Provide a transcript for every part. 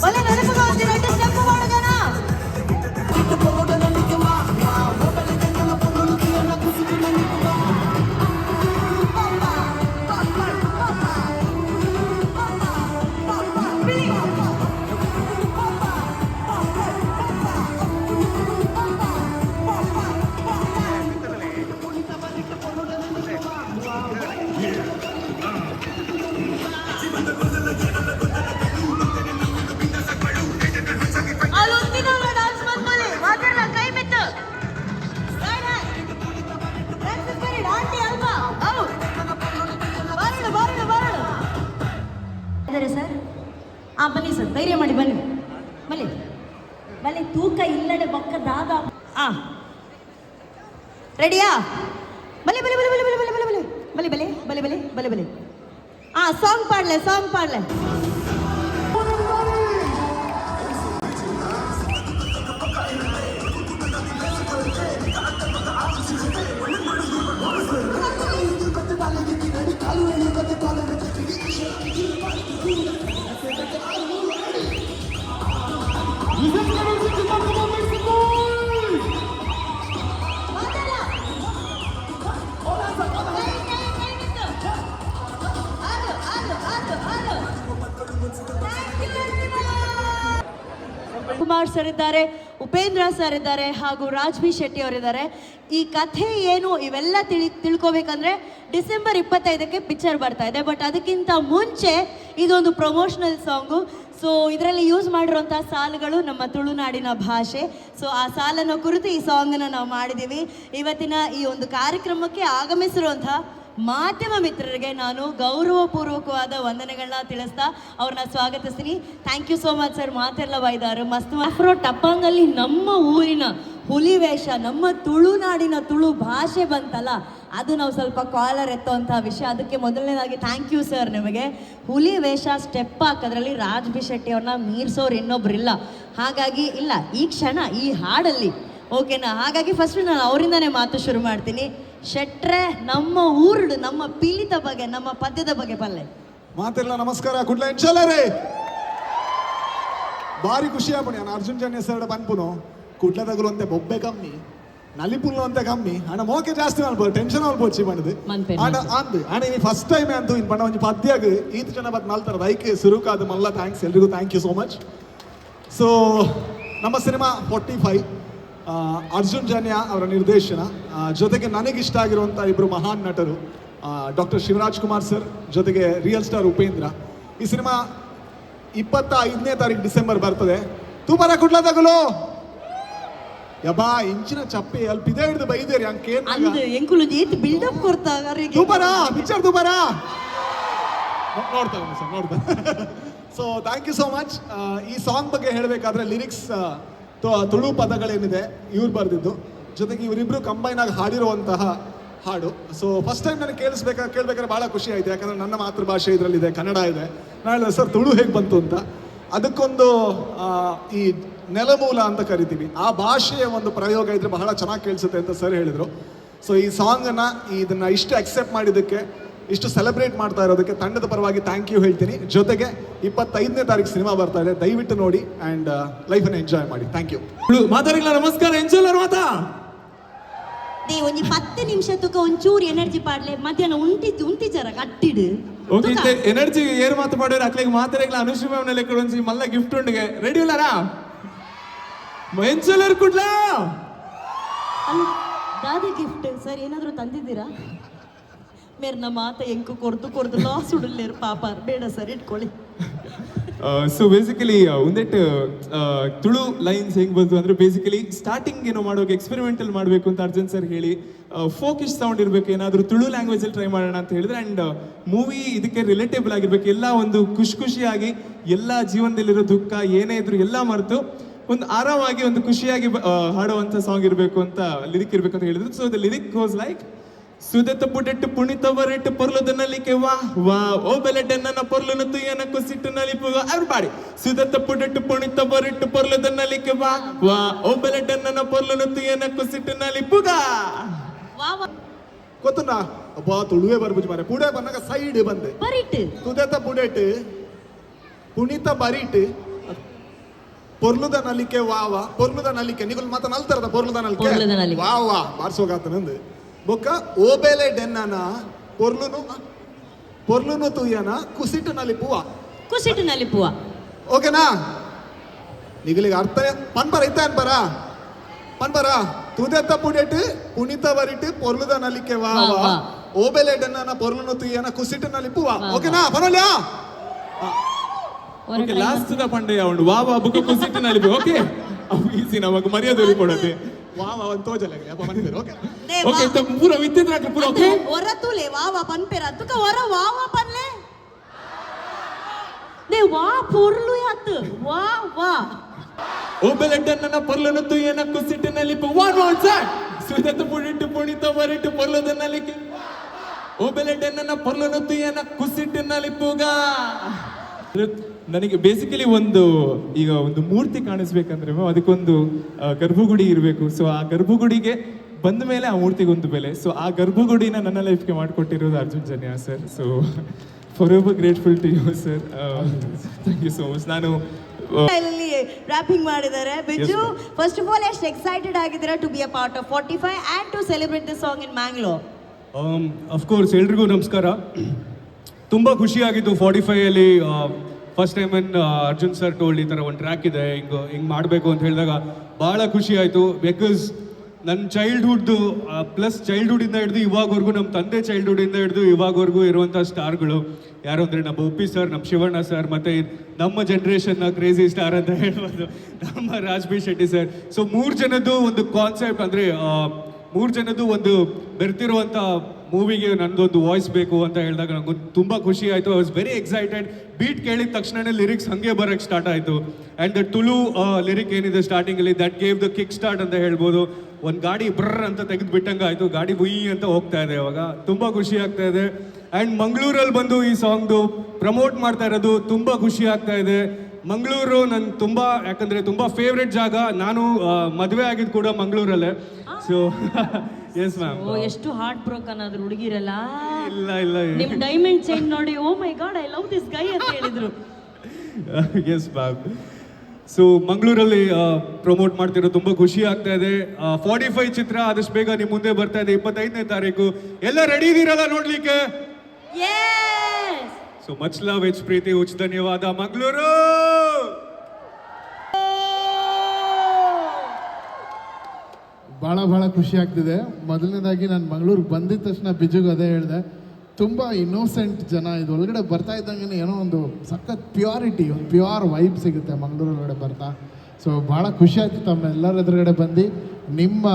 Hola, ರೆಡಿಯಾ ಬಲೆ ಬಲೆ ಬಲೆ ಬಲೆ ಬಲೆ ಬಲೆ ಬಲೆ ಬಲೆ ಬಲೆ ಬಲೆ ಬಲೆ ಬಲೆ ಬಲೆ ಬಲೆ ಆ ಸಾಂಗ್ ಪಾಡ್ಲೆ ಸಾಂಗ್ ಪಾಡ್ಲೆ ಕುಮಾರ್ ಸರ್ ಇದ್ದಾರೆ, ಉಪೇಂದ್ರ ಸರ್ ಇದ್ದಾರೆ ಹಾಗೂ ರಾಜ್ಬಿ ಶೆಟ್ಟಿ ಅವರಿದ್ದಾರೆ. ಈ ಕಥೆ ಏನು ಇವೆಲ್ಲ ತಿಳಿ, ತಿಳ್ಕೊಬೇಕಂದ್ರೆ ಡಿಸೆಂಬರ್ ಇಪ್ಪತ್ತೈದಕ್ಕೆ ಪಿಕ್ಚರ್ ಬರ್ತಾ ಇದೆ. ಬಟ್ ಅದಕ್ಕಿಂತ ಮುಂಚೆ ಇದೊಂದು ಪ್ರಮೋಷನಲ್ ಸಾಂಗು ಸೊ ಇದರಲ್ಲಿ ಯೂಸ್ ಮಾಡಿರುವಂಥ ಸಾಲುಗಳು ನಮ್ಮ ತುಳುನಾಡಿನ ಭಾಷೆ. ಸೊ ಆ ಸಾಲನ್ನು ಕುರಿತು ಈ ಸಾಂಗನ್ನು ನಾವು ಮಾಡಿದ್ದೀವಿ. ಇವತ್ತಿನ ಈ ಒಂದು ಕಾರ್ಯಕ್ರಮಕ್ಕೆ ಆಗಮಿಸಿರುವಂಥ ಮಾಧ್ಯಮ ಮಿತ್ರರಿಗೆ ನಾನು ಗೌರವಪೂರ್ವಕವಾದ ವಂದನೆಗಳನ್ನ ತಿಳಿಸ್ತಾ ಅವ್ರನ್ನ ಸ್ವಾಗತಿಸ್ತೀನಿ. Thank you so much sir ಮಾತೆಲ್ಲ ಬೈದಾರು ಮಸ್ತ್ ಅಫ್ರೋ ಟಪ್ಪಂಗಲ್ಲಿ ನಮ್ಮ ಊರಿನ ಹುಲಿ ವೇಷ, ನಮ್ಮ ತುಳುನಾಡಿನ ತುಳು ಭಾಷೆ ಬಂತಲ್ಲ, ಅದು ನಾವು ಸ್ವಲ್ಪ ಕಾಲರ್ ಎತ್ತುವಂತಹ ವಿಷಯ. ಅದಕ್ಕೆ ಮೊದಲನೇದಾಗಿ ಥ್ಯಾಂಕ್ ಯು ಸರ್ ನಿಮಗೆ. ಹುಲಿ ವೇಷ ಸ್ಟೆಪ್ ಹಾಕೋದ್ರಲ್ಲಿ ರಾಜ್ ಬಿ ಶೆಟ್ಟಿ ಅವ್ರನ್ನ ಮೀರ್ಸೋರು ಇನ್ನೊಬ್ರಿಲ್ಲ. ಹಾಗಾಗಿ, ಇಲ್ಲ, ಈ ಕ್ಷಣ, ಈ ಹಾಡಲ್ಲಿ. ಓಕೆನಾ ಹಾಗಾಗಿ ಫಸ್ಟ್ ನಾನು ಅವರಿಂದನೇ ಮಾತು ಶುರು ಮಾಡ್ತೀನಿ. ಶೆಟ್ರೆ ನಮ್ಮ ಊರುಡು ನಮ್ಮ ಪೀಳಿತ ಬಗ್ಗೆ ನಮ್ಮ ಪದ್ಯದ ಬಗ್ಗೆ ಬಲ್ಲೆ. ಮಾತೆಲ್ಲ ನಮಸ್ಕಾರ ಗುಡ್ ಲೈನ್ ಎಂಚಲರೇ ಬಾರಿ ಖುಷಿ ಆಗ್ಬಿಡಿ ನಾನು ಅರ್ಜುನ್ ಜನ್ ಸರ್ ಬಂದ್ಪುನು ಕುಡ್ಲ ಅಂತ ಬೊಬ್ಬೆ ಕಮ್ಮಿ ನಲಿಪುಲ್ಲು ಅಂತ ಕಮ್ಮಿ. ಅಣ್ಣ ಮೋಕೆ ಜಾಸ್ತಿ ಅನ್ಬೋದು ಟೆನ್ಷನ್ ಅನ್ಬೋದು ಮನ್ಪೆ, ಆಡ ಅಂದ್ ಅಣ್ಣ ಈ ಫಸ್ಟ್ ಟೈಮ್ ಅಂತೂ ಇನ್ ಬಣ್ಣ ಒಂದು ಪದ್ಯಾಗ ಈತ್ ಜನ ಬತ್ ಮಲ್ತಾರ. ಬೈಕ್ ಸುರುಕಾದ ಮಲ್ಲ ಥ್ಯಾಂಕ್ಸ್ ಎಲ್ರಿಗೂ thank you so much so ನಮ್ಮ cinema forty five Arjun Janya ಅವರ ನಿರ್ದೇಶನ. ಜೊತೆಗೆ ನನಗಿಷ್ಟ ಆಗಿರುವಂಥ ಇಬ್ಬರು ಮಹಾನ್ ನಟರು ಡಾಕ್ಟರ್ ಶಿವರಾಜ್ ಕುಮಾರ್ ಸರ್ ಜೊತೆಗೆ ರಿಯಲ್ ಸ್ಟಾರ್ ಉಪೇಂದ್ರ. ಈ ಸಿನಿಮಾ ಇಪ್ಪತ್ತ ಐದನೇ ತಾರೀಕು ಡಿಸೆಂಬರ್ ಬರ್ತದೆ. ತೂಬರ ಕುಡ್ಲ ತಗಲು! ಯಬಾ ಇಂಚಿನ ಚಪ್ಪೆ ಅಲ್ಪ ಇದೆ ಹಿಡಿದು ಬೈದೇರಿ ಹಂಗೆ ಅಂದ್ ಎಂಕುಲು ಏತ್ ಬಿಲ್ಡಪ್ ಕೊಡ್ತಾ ಅವರಿಗೆ ತೂಬರ ಪಿಕ್ಚರ್ ತೂಬರ! ನೋಡ್ತಾರೆ ಸರ್ ನೋಡ್ತಾ so thank you so much ಈ ಸಾಂಗ್ ಬಗ್ಗೆ ಹೇಳಬೇಕಾದ್ರೆ ಲಿರಿಕ್ಸ್ ತುಳು ಪದಗಳೇನಿದೆ, ಇವ್ರು ಬರೆದಿದ್ದು. ಜೊತೆಗೆ ಇವರಿಬ್ರು ಕಂಬೈನ್ ಆಗಿ ಹಾಡಿರುವಂತಹ ಹಾಡು. ಸೊ ಫಸ್ಟ್ ಟೈಮ್ ನನಗೆ ಕೇಳಿಸ್ಬೇಕ, ಕೇಳ್ಬೇಕಾದ್ರೆ ಭಾಳ ಖುಷಿ ಆಯ್ತು. ಯಾಕಂದ್ರೆ ನನ್ನ ಮಾತೃಭಾಷೆ ಇದರಲ್ಲಿದೆ, ಕನ್ನಡ ಇದೆ. ನಾನು ಹೇಳಿದೆ ಸರ್ ತುಳು ಹೇಗೆ ಬಂತು ಅಂತ. ಅದಕ್ಕೊಂದು ಈ ನೆಲಮೂಲ ಅಂತ ಕರಿತೀವಿ. ಆ ಭಾಷೆಯ ಒಂದು ಪ್ರಯೋಗ ಇದ್ರೆ ಬಹಳ ಚೆನ್ನಾಗಿ ಕೇಳಿಸುತ್ತೆ ಅಂತ ಸರ್ ಹೇಳಿದರು. ಸೊ ಈ ಸಾಂಗನ್ನು ಇದನ್ನ ಇಷ್ಟು ಅಕ್ಸೆಪ್ಟ್ ಮಾಡಿದ್ದಕ್ಕೆ, ಇಷ್ಟು ಸೆಲೆಬ್ರೇಟ್ ಮಾಡ್ತಾ ಇರೋದಕ್ಕೆ ತಂಡದ ಪರವಾಗಿ ಥ್ಯಾಂಕ್ ಯು ಹೇಳ್ತೀನಿ. ಜೊತೆಗೆ ಇಪ್ಪತ್ತೈದನೇ ತಾರೀಕು ಸಿನಿಮಾ ಬರ್ತಾ ಇದೆ. ದಯವಿಟ್ಟು ನೋಡಿ ಆ್ಯಂಡ್ ಲೈಫನ್ನು ಎಂಜಾಯ್ ಮಾಡಿ. ಥ್ಯಾಂಕ್ ಯು ಮಾತಾಡಿಲ್ಲ ನಮಸ್ಕಾರ ಎಂಜಾಯ್ ಮಾತಾ ದೇ ಒಂಜಿ ಪತ್ತು ನಿಮಿಷ ತುಕ ಒಂಚೂರು ಎನರ್ಜಿ ಪಾಡ್ಲೆ ಮಧ್ಯಾಹ್ನ ಉಂಟಿ ಉಂಟಿ ಜರ ಕಟ್ಟಿಡು ಓಕೆ ಇತ್ತೆ ಎನರ್ಜಿ ಏರ್ ಮಾತು ಮಾಡೋರು ಅಕ್ಲಿಗೆ ಮಾತಾಡಿಲ್ಲ ಅನುಶ್ರೀ ಮ್ಯಾಮ್ ಲೆಕ್ಕ ಒಂದ್ಸಿ ಮಲ್ಲ ಗಿಫ್ಟ್ ಉಂಡಿಗೆ. ರೆಡಿ ಇಲ್ಲಾರಾ ಎಂಜೋಲರ್ ಕುಡ್ಲಾ? ದಾದಿ ಗಿಫ್ಟ್ ಸರ್ ಏನಾದರೂ ತಂದಿದ್ದೀರಾ? ಮೇರ್ನ ಮಾತ ಎಂಕು ಕೊಡ್ದು ಕೊಡ್ದು ಲಾಸ್ ಉಡಲೇರು ಪಾಪ ಬೇಡ ಸರ್ ಇಟ್ಕೊಳ್ಳಿ. ಸೊ ಬೇಸಿಕಲಿ ಒಂದೆಟ್ ತುಳು ಲೈನ್ಸ್ ಹೆಂಗೆ ಬಂತು ಅಂದ್ರೆ ಬೇಸಿಕಲಿ ಸ್ಟಾರ್ಟಿಂಗ್ ಏನೋ ಮಾಡೋಕೆ ಎಕ್ಸ್ಪೆರಿಮೆಂಟಲ್ ಮಾಡಬೇಕು ಅಂತ ಅರ್ಜುನ್ ಸರ್ ಹೇಳಿ ಫೋಕಿಶ್ ಸೌಂಡ್ ಇರಬೇಕು, ಏನಾದರೂ ತುಳು ಲ್ಯಾಂಗ್ವೇಜ್ ಅಲ್ಲಿ ಟ್ರೈ ಮಾಡೋಣ ಅಂತ ಹೇಳಿದ್ರೆ ಅಂಡ್ ಮೂವಿ ಇದಕ್ಕೆ ರಿಲೇಟೇಬಲ್ ಆಗಿರ್ಬೇಕು. ಎಲ್ಲ ಒಂದು ಖುಷಿ ಖುಷಿಯಾಗಿ, ಎಲ್ಲ ಜೀವನದಲ್ಲಿರೋ ದುಃಖ ಏನೇ ಇದ್ರು ಎಲ್ಲ ಮರೆತು, ಒಂದು ಆರಾಮಾಗಿ ಒಂದು ಖುಷಿಯಾಗಿ ಹಾಡುವಂಥ ಸಾಂಗ್ ಇರಬೇಕು ಅಂತ ಲಿರಿಕ್ ಇರಬೇಕು ಅಂತ ಹೇಳಿದ್ರು. So the lyric was like ಸುದತ ಬುಡಟ್ಟು ಪುಣಿತ ಬರೆಟ್ಟು ಪೊರ್ಲದ ನಲಿಕೆ ವಾ ವಾ ಓ ಬೆಲೆಟ ನನ್ನ ಪೊರ್ಲನ ತುಯನ ಕುಸಿಟ್ಟು ನಲಿಪುಗ ಬಾಡಿ. ಸುದತ ಪುಡೆಟ್ಟು ಪುಣಿತ ಬರೆಟ್ಟು ಪೊರ್ಲದ ನಲಿಕೆ ವಾ ವಾ ಓ ಬೆಲೆಟ ನನ್ನ ಪೊರ್ಲನ ತುಯನ ಕುಸಿಟ್ಟು ನಲಿಪುಗ. ವಾ ವಾ. ಗೊತ್ತುಂಡ ಅಬ್ಬಾ ತುಳುವೆ ಬರ್ಬುಜ್ ಮಾರೆ ಪುಡೆ ಬಂದಾಗ ಸೈಡ್ ಬಂದೆ. ಬರಿಟ್. ತುದೆತ ಬುಡೆಟ್ ಪುಣಿತ ಬರಿಟ್. ಪೊರ್ಲುದ ನಲಿಕೆ ವಾ ವಾ. ಪೊರ್ಲುದ ನಲಿಕೆ. ನಿಗುಲ್ ಮಾತ ನಲ್ತರದ ಪೊರ್ಲುದ ನಲಿಕೆ? ಪೊರ್ಲುದ ನಲಿಕೆ. ವಾ ವಾ. ಬಾರ್ಸೋಗಾತನಂದು. ಬೊಕ್ಕ ಓಬೇಲೆ ಡೆನ್ನನ ಪೊರ್ಲುನು ಪೊರ್ಲುನು ತುಯ್ಯನ ಕುಸಿಟ್ಟು ನಲಿಪುವ ಕುಸಿಟ್ಟು ನಲಿಪುವ ಓಕೆನಾ? ನಿಗಲಿಗೆ ಅರ್ಥ ಪನ್ಬರ ಇತ್ತ ಅನ್ಬರ ಪನ್ಬರ ತುದೆತ್ತ ಪುಡೆಟ್ ಪುಣಿತ ಬರಿಟ್ ಪೊರ್ಲುದ ನಲಿಕೆ ವಾ. ವಾ. ಓಬೇಲೆ ಡೆನ್ನನ ಪೊರ್ಲುನು ತುಯ್ಯನ ಕುಸಿಟು ನಲಿಪುವ ವಾ, ಓಕೆನಾ? ಬರೋಲ್ಯ? ಓಕೆ ಲಾಸ್ಟ್ ದ ಪಂಡೆಯ ಉಂಡು. ವಾ ವಾ ಬುಕ್ಕ ಕುಸಿಟು ನಲಿಪು ಓಕೆ. ಈಸಿ ನಮಗೆ ಮರ್ಯಾದೆ ಕೊಡತ್ತೆ. ವಾ ವಾ ಒಂದು ತೋಜಲೆ ಅಪ್ಪ ಮನಿಬೇರು ಓಕೆ ದೇ ಓಕೆ ವಾ. ಪೂರ ವಿದ್ಯುತ್ ಪೂರ ಓಕೆ ಹೊರ ತುಲೆ ವಾ ವಾ ಪನ್ಪೆರ ತುಕ ಹೊರ ವಾ ವಾ ಪನ್ಲೆ ದೇ ವಾ ಪೊರ್ಲು ಯಾತ್ ವಾ ವಾ ಓ ಬೆಲೆಟ್ಟನ್ನ ಪೊರ್ಲನ ತುಯ್ಯನ ಕುಸಿಟ್ಟು ನಲಿಪು ವಾನ್ ವಾನ್ ಸರ್ ಸುದತ ಪುಡಿಟ್ಟು ಪುಣಿತ ಬರಿಟ್ಟು ಪೊರ್ಲದ ನಲಿಕೆ ಓ ಬೆಲೆಟ್ಟನ್ನ ಪೊರ್ಲನ ತುಯ್ಯನ ಕುಸಿಟ್ಟು ನಲಿಪುಗ ನನಗೆ ಬೇಸಿಕಲಿ ಒಂದು ಈಗ ಒಂದು ಮೂರ್ತಿ ಕಾಣಿಸ್ಬೇಕಂದ್ರೆ ಅದಕ್ಕೊಂದು ಗರ್ಭಗುಡಿ ಇರಬೇಕು. ಸೊ ಆ ಗರ್ಭಗುಡಿಗೆ ಬಂದ ಮೇಲೆ ಆ ಮೂರ್ತಿಗೆ ಒಂದು ಬೆಲೆ. ಸೊ ಆ ಗರ್ಭಗುಡಿನ ನನ್ನ ಲೈಫ್ಗೆ ಮಾಡಿಕೊಟ್ಟಿರೋದು Arjun Janya sir so for ever grateful to you sir thank you so much ನಾನು ರ್ಯಾಪಿಂಗ್ ಮಾಡಿದ್ದಾರೆ. ಬಿಜು. ಫಸ್ಟ್ ಆಫ್ ಆಲ್ ಎಷ್ಟು ಎಕ್ಸೈಟೆಡ್ ಆಗಿದ್ದೀರಾ to be a part of forty five and to celebrate the song in Mangalore of course course ಎಲ್ರಿಗೂ ನಮಸ್ಕಾರ. ತುಂಬ ಖುಷಿಯಾಗಿತ್ತು forty ಫೈಯಲ್ಲಿ first time ಏನ್ Arjun sir told ಈ ಥರ ಒಂದು ಟ್ರ್ಯಾಕ್ ಇದೆ, ಹಿಂಗೆ ಹಿಂಗೆ ಮಾಡಬೇಕು ಅಂತ ಹೇಳಿದಾಗ ಭಾಳ ಖುಷಿ ಆಯಿತು. ಬಿಕಾಸ್ ನನ್ನ ಚೈಲ್ಡ್ಹುಡ್ ಪ್ಲಸ್ ಚೈಲ್ಡ್ಹುಡ್ಡಿಂದ ಹಿಡಿದು ಇವಾಗವರೆಗೂ ನಮ್ಮ ತಂದೆ ಚೈಲ್ಡ್ಹುಡ್ ಇಂದ ಹಿಡಿದು ಇವಾಗವರೆಗೂ ಇರುವಂಥ ಸ್ಟಾರ್ಗಳು ಯಾರು ಅಂದರೆ ನಮ್ಮ ಒಪ್ಪಿ ಸರ್ ನಮ್ಮ ಶಿವಣ್ಣ ಸರ್ ಮತ್ತು ನಮ್ಮ ಜನ್ರೇಷನ್ನ ಕ್ರೇಜಿ ಸ್ಟಾರ್ ಅಂತ ಹೇಳ್ಬೋದು. ನಮ್ಮ Raj B Shetty sir so ಮೂರು ಜನದ್ದು ಒಂದು ಕಾನ್ಸೆಪ್ಟ್ ಅಂದರೆ ಮೂರು ಜನದ್ದು ಒಂದು ಬೆರ್ತಿರುವಂಥ ಮೂವಿಗೆ ನನಗೊಂದು ವಾಯ್ಸ್ ಬೇಕು ಅಂತ ಹೇಳಿದಾಗ ನನಗೆ ತುಂಬ ಖುಷಿ ಆಯಿತು. I was very excited beat ಕೇಳಿದ ತಕ್ಷಣನೇ ಲಿರಿಕ್ಸ್ ಹಂಗೆ ಬರೋಕ್ಕೆ ಸ್ಟಾರ್ಟ್ ಆಯಿತು. ಆ್ಯಂಡ್ ದ ಟುಲು ಲಿರಿಕ್ ಏನಿದೆ ಸ್ಟಾರ್ಟಿಂಗಲ್ಲಿ that gave the kick start ಅಂತ ಹೇಳ್ಬೋದು. ಒಂದು ಗಾಡಿ ಬ್ರರ್ ಅಂತ ತೆಗೆದು ಬಿಟ್ಟಂಗೆ ಆಯಿತು. ಗಾಡಿ ಬುಯ್ ಅಂತ ಹೋಗ್ತಾ ಇದೆ ಇವಾಗ ತುಂಬ ಖುಷಿ ಆಗ್ತಾ ಇದೆ. ಆ್ಯಂಡ್ ಮಂಗಳೂರಲ್ಲಿ ಬಂದು ಈ ಸಾಂಗ್ದು ಪ್ರಮೋಟ್ ಮಾಡ್ತಾ ಇರೋದು ತುಂಬ ಖುಷಿ ಆಗ್ತಾ ಇದೆ. ಮಂಗಳೂರು ನನ್ನ ತುಂಬ ಯಾಕಂದರೆ ತುಂಬ ಫೇವ್ರೆಟ್ ಜಾಗ. ನಾನು ಮದುವೆ ಆಗಿದ್ದು ಕೂಡ ಮಂಗಳೂರಲ್ಲೇ. ಸೊ ಎಸ್ ಮ್ಯಾಮ್ ಓ ಎಷ್ಟು ಹಾರ್ಟ್ ಬ್ರೋಕನ್ ಆದ್ರು ಹುಡುಗಿರಲ್ಲ. ಇಲ್ಲ ಇಲ್ಲ ನಿಮ್ ಡೈಮಂಡ್ ಚೈನ್ ನೋಡಿ ಓ my god I love this guy ಅಂತ ಹೇಳಿದ್ರು. ಎಸ್ ಮ್ಯಾಮ್ ಸೊ ಮಂಗಳೂರಲ್ಲಿ ಪ್ರಮೋಟ್ ಮಾಡ್ತಿರೋ ತುಂಬ ಖುಷಿ ಆಗ್ತಾ ಇದೆ. ಫಾರ್ಟಿ ಫೈವ್ ಚಿತ್ರ ಆದಷ್ಟು ಬೇಗ ನಿಮ್ಮ ಮುಂದೆ ಬರ್ತಾ ಇದೆ. ಇಪ್ಪತ್ತೈದನೇ ತಾರೀಕು. ಎಲ್ಲ ರೆಡಿ ಇದೀರಲ್ಲ ನೋಡ್ಲಿಕ್ಕೆ? ಸೊ ಮಚ್ ಲವ್ ಎಚ್ ಪ್ರೀತಿ ಉಚ್ ಧನ್ಯವಾದ ಮಂಗಳೂರು! ಭಾಳ ಭಾಳ ಖುಷಿ ಆಗ್ತಿದೆ. ಮೊದಲನೇದಾಗಿ ನಾನು ಮಂಗಳೂರಿಗೆ ಬಂದಿದ್ದ ತಕ್ಷಣ ಬಿಜುಗೆ ಅದೇ ಹೇಳಿದೆ. ತುಂಬ ಇನ್ನೋಸೆಂಟ್ ಜನ ಇದು ಒಳಗಡೆ ಬರ್ತಾ ಇದ್ದಂಗೆ ಏನೋ ಒಂದು ಸಖತ್ ಪ್ಯೂರಿಟಿ ಒಂದು ಪ್ಯೂರ್ ವೈಬ್ ಸಿಗುತ್ತೆ ಮಂಗಳೂರು ಒಳಗಡೆ ಬರ್ತಾ. ಸೊ ಭಾಳ ಖುಷಿ ಆಯಿತು ತಮ್ಮ ಎಲ್ಲರ ಎದುರುಗಡೆ ಬಂದು. ನಿಮ್ಮ,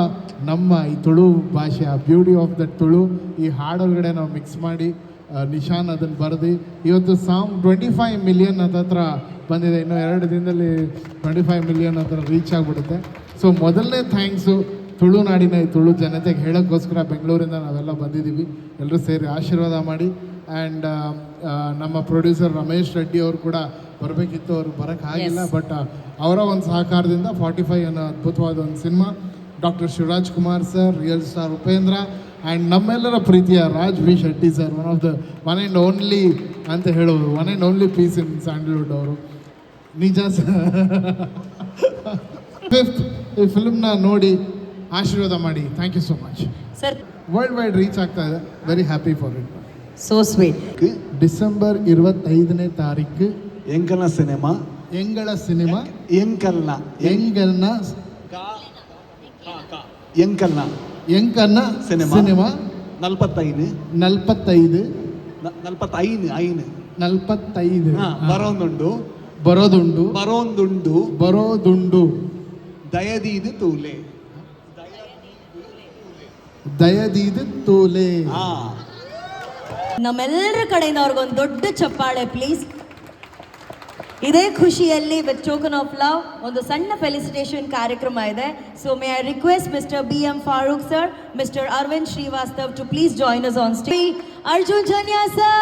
ನಮ್ಮ ಈ ತುಳು ಭಾಷೆ ಬ್ಯೂಟಿ ಆಫ್ ದ ತುಳು, ಈ ಹಾಡೊಳಗಡೆ ನಾವು ಮಿಕ್ಸ್ ಮಾಡಿ ನಿಶಾನ್ ಅದನ್ನು ಬರೆದು. ಇವತ್ತು ಸಾಂಗ್ ಟ್ವೆಂಟಿ ಫೈವ್ ಮಿಲಿಯನ್ ಹತ್ರ ಬಂದಿದೆ. ಇನ್ನು ಎರಡು ದಿನದಲ್ಲಿ ಟ್ವೆಂಟಿ ಫೈವ್ ಮಿಲಿಯನ್ ಹತ್ರ ರೀಚ್ ಆಗಿಬಿಡುತ್ತೆ. ಸೊ ಮೊದಲನೇ ಥ್ಯಾಂಕ್ಸು ತುಳುನಾಡಿನ ಈ ತುಳು ಜನತೆಗೆ ಹೇಳೋಕ್ಕೋಸ್ಕರ ಬೆಂಗಳೂರಿಂದ ನಾವೆಲ್ಲ ಬಂದಿದ್ದೀವಿ. ಎಲ್ಲರೂ ಸೇರಿ ಆಶೀರ್ವಾದ ಮಾಡಿ. ಆ್ಯಂಡ್ ನಮ್ಮ ಪ್ರೊಡ್ಯೂಸರ್ ರಮೇಶ್ ರೆಡ್ಡಿ ಅವರು ಕೂಡ ಬರಬೇಕಿತ್ತು. ಅವರು ಬರೋಕ್ಕಾಗಿಲ್ಲ. ಬಟ್ ಅವರ ಒಂದು ಸಹಕಾರದಿಂದ ಫಾರ್ಟಿ ಫೈವ್ ಅನ್ನೋ ಅದ್ಭುತವಾದ ಒಂದು cinema doctor Shivaraj Kumar sir real star Upendra and ನಮ್ಮೆಲ್ಲರ ಪ್ರೀತಿಯ Raj V Shetty sir one of the one and only ಅಂತ ಹೇಳೋರು one and only piece in Sandalwood ಅವರು. ನಿಜ ಫಿಫ್ತ್ ಈ ಫಿಲ್ಮ್ನ ನೋಡಿ ಆಶೀರ್ವಾದ ಮಾಡಿ. Thank you so much sir worldwide reach ಆಗ್ತಾ ಇದೆ. Very happy for it so sweet December ಇರುವತ್ತೈದನೇ ತಾರೀಕು ಎಂಕಲ್ನ ಸಿನಿಮಾ. ಎಂಗಳ ಸಿನಿಮಾ. ಎಂಕಲ್ನ ಎಂಗಲ್ನ ಎಂಕಲ್ನ ಎಂಕಲ್ನ ಸಿನಿಮಾ. ಸಿನಿಮಾ. ನಲ್ಪತ್ತೈದು ನಲ್ಪತ್ತೈದು ನಲ್ಪತ್ತೈದು ಐನು ನಲ್ಪತ್ತೈದು ಬರೋಂದುಂಡು ಬರೋದುಂಡು ಬರೋಂದುಂಡು ಬರೋದುಂಡು ದಯದೀದು ತೂಲೆ. ದಯದೀದು ತೋಲೆ ಹಾ. ನಮ್ಮೆಲ್ಲರ ಕಡೆಯಿಂದ ಅವ್ರಿಗೊಂದು ದೊಡ್ಡ ಚಪ್ಪಾಳೆ ಪ್ಲೀಸ್ ಇದೇ ಖುಷಿಯಲ್ಲಿ ವಿತ್ ಟೋಕನ್ ಆಫ್ ಲವ್ ಒಂದು ಸಣ್ಣ ಫೆಲಿಸಿಟೇಷನ್ ಕಾರ್ಯಕ್ರಮ ಇದೆ. So may I request mister B M Farooq sir mister Arvind Srivastav to please join us on stage Arjun Janya sir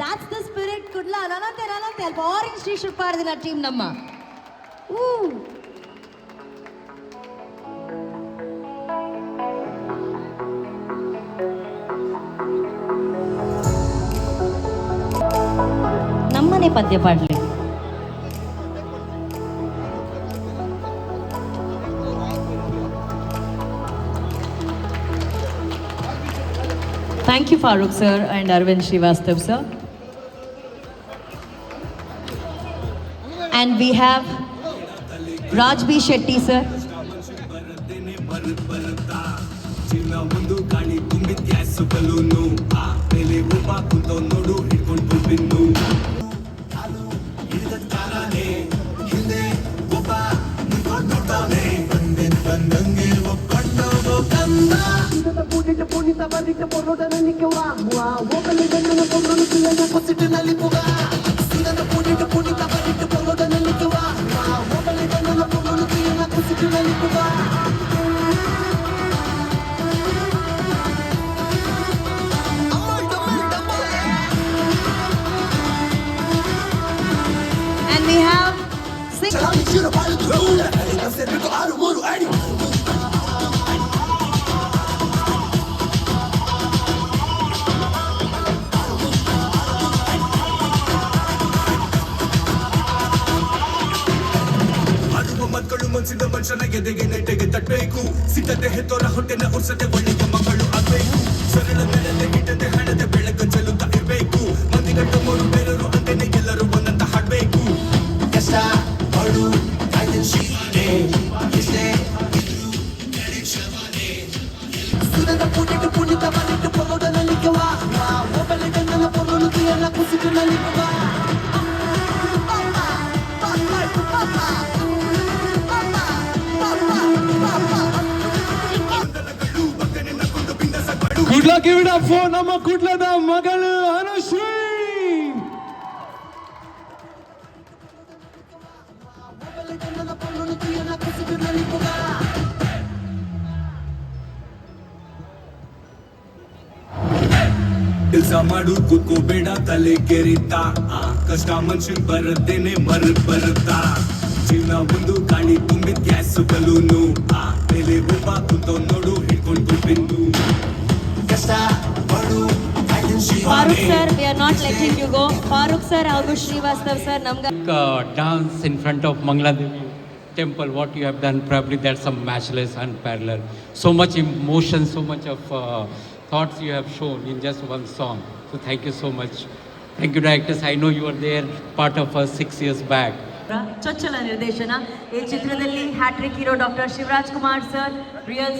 that's the spirit Kudla ನನ್ನಂತೆ ನನ್ನಂತೆ ಅಲ್ಪ orange Shri shirt team ನಮ್ಮ ಊ ನಮ್ಮನೆ ಪದ್ಯ ಪಾಡ್ಲಿ Thank you, Farooq sir and Arvind Srivastav sir. And we have Raj B. Shetty sir. ಚಿನ್ನ ಒಂದು ಗಾಳಿ ತುಂಬಿದ ಗ್ಯಾಸ್ ಬಲೂನು ಆ ಮೇಲೆ ಒಬ್ಬ ಕುಂತ ನೋಡು ಹಿಡ್ಕೊಂಡು ಬಿನ್ನು കൂട്ടിട്ട് പുണ്യത പതിക്ക പൊറോട്ട നനിക്കുവാ ഓക്കലിടങ്ങൾ പൊറോട്ട പൊസിറ്റ് നൽകുക ಮನ್ಸಿನ ಮನುಷ್ಯನ ಎದೆಗೆ ನೆಟ್ಟಗೆ ತಟ್ಟಬೇಕು ಸಿದ್ಧತೆ ಹೆತ್ತೋರ ಹೊಟ್ಟೆನ ಉರ್ಸತೆ ಒಳ್ಳೆಯ ಫೋ ನಮ್ಮ ಕುಡ್ಲದ ಮಗಳು ಅನುಶ್ರೀ! ಕೆಲಸ ಮಾಡು ಕೂತ್ಕೋಬೇಡ ತಲೆ ಕೆರಿತಾ. ಆ ಕಷ್ಟ ಮನುಷ್ಯನ್ ಬರತ್ತೇನೆ ಮರ ಬರುತ್ತಾ. ಜೀವನ ಒಂದು ಗಾಳಿ ತುಂಬಿದ ಗ್ಯಾಸ್ ಬಲೂನು. ಆ ಮೇಲೆ ಒಬ್ಬ ಕುಂತ ನೋಡು ಹಿಡ್ಕೊಂಡು ಬಿಂದು ಕಷ್ಟ. ಮಾಡು Farooq sir, we are not letting you go. Farooq sir ಹಾಗೂ ಶ್ರೀವಾಸ್ತವ್ ಸರ್ ನಮ್ಗೆ uh, dance in front of Mangladevi temple, what you have done, probably that's some matchless, unparalleled. So much emotion, so much of uh, thoughts you have shown in just one song. So thank you so much. Thank you, directors. I know you were there, part of us six years back. ಚೊಚ್ಚಲ ನಿರ್ದೇಶನ ಈ ಚಿತ್ರದಲ್ಲಿ hat trick hero doctor Shivaraj Kumar sir real